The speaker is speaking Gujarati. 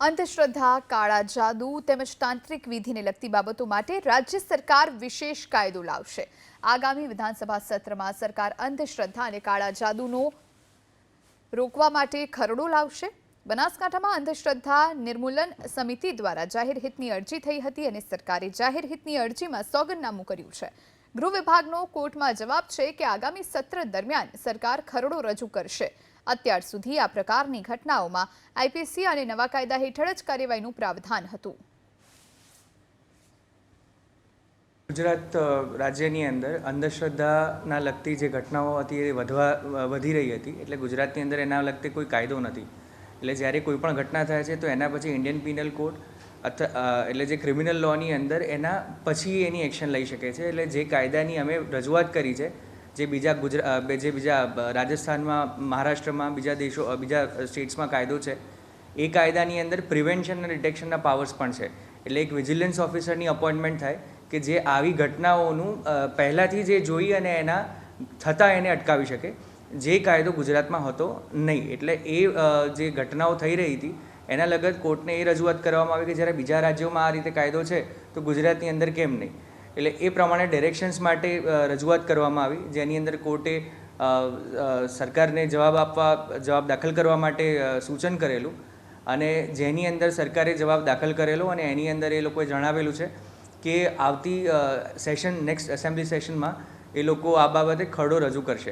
અંધશ્રદ્ધા, કાળા જાદુ તેમજ તાંત્રિક વિધિને લગતી બાબતો માટે રાજ્ય સરકાર વિશેષ કાયદો લાવશે. આગામી વિધાનસભા સત્રમાં સરકાર અંધશ્રદ્ધા અને કાળા જાદુનો રોકવા માટે ખરડો લાવશે. બનાસકાંઠામાં અંધશ્રદ્ધા નિર્મૂલન સમિતિ દ્વારા જાહેર હિતની અરજી થઈ હતી અને સરકારે જાહેર હિતની અરજીમાં સોગંદનામું કર્યું છે. ગૃહ વિભાગનો કોર્ટમાં જવાબ છે કે આગામી સત્ર દરમિયાન સરકાર ખરડો રજૂ કરશે. અત્યાર સુધી આ પ્રકારની ઘટનાઓમાં આઈપીસી અને નવા કાયદા હેઠળ જ કાર્યવાહીનું પ્રાવધાન હતું. ગુજરાત રાજ્યની અંદર અંધશ્રદ્ધાના લગતી જે ઘટનાઓ હતી એ વધવા વધી રહી હતી. એટલે ગુજરાતની અંદર એના લગતી કોઈ કાયદો નથી. એટલે જ્યારે કોઈ પણ ઘટના થાય છે તો એના પછી ઇન્ડિયન પિનલ કોડ અથવા એટલે જે ક્રિમિનલ લોની અંદર એના પછી એની એક્શન લઈ શકે છે. એટલે જે કાયદાની અમે રજૂઆત કરી છે જે બીજા ગુજરાત જે બીજા રાજસ્થાનમાં, મહારાષ્ટ્રમાં, બીજા દેશો બીજા સ્ટેટ્સમાં કાયદો છે, એ કાયદાની અંદર પ્રિવેન્શન અને ડિટેક્શનના પાવર્સ પણ છે. એટલે એક વિજિલન્સ ઓફિસરની અપોઇન્ટમેન્ટ થાય કે જે આવી ઘટનાઓનું પહેલાંથી જે જોઈ અને એના, થતાં એને અટકાવી શકે, જે કાયદો ગુજરાતમાં હતો નહીં. એટલે એ જે ઘટનાઓ થઈ રહી હતી, એના લગત કોર્ટને એ રજૂઆત કરવામાં આવી કે જ્યારે બીજા રાજ્યોમાં આ રીતે કાયદો છે, તો ગુજરાતની અંદર કેમ નહીં? એટલે એ પ્રમાણે ડિરેક્શન્સ માટે રજૂઆત કરવામાં આવી, જેની અંદર કોર્ટે સરકારને જવાબ આપવા, જવાબ દાખલ કરવા માટે સૂચન કરેલું અને જેની અંદર સરકારે જવાબ દાખલ કરેલો અને એની અંદર એ લોકોએ જણાવેલું છે કે આવતી સેશન નેક્સ્ટ એસેમ્બલી સેશનમાં એ લોકો આ બાબતે ખરડો રજૂ કરશે.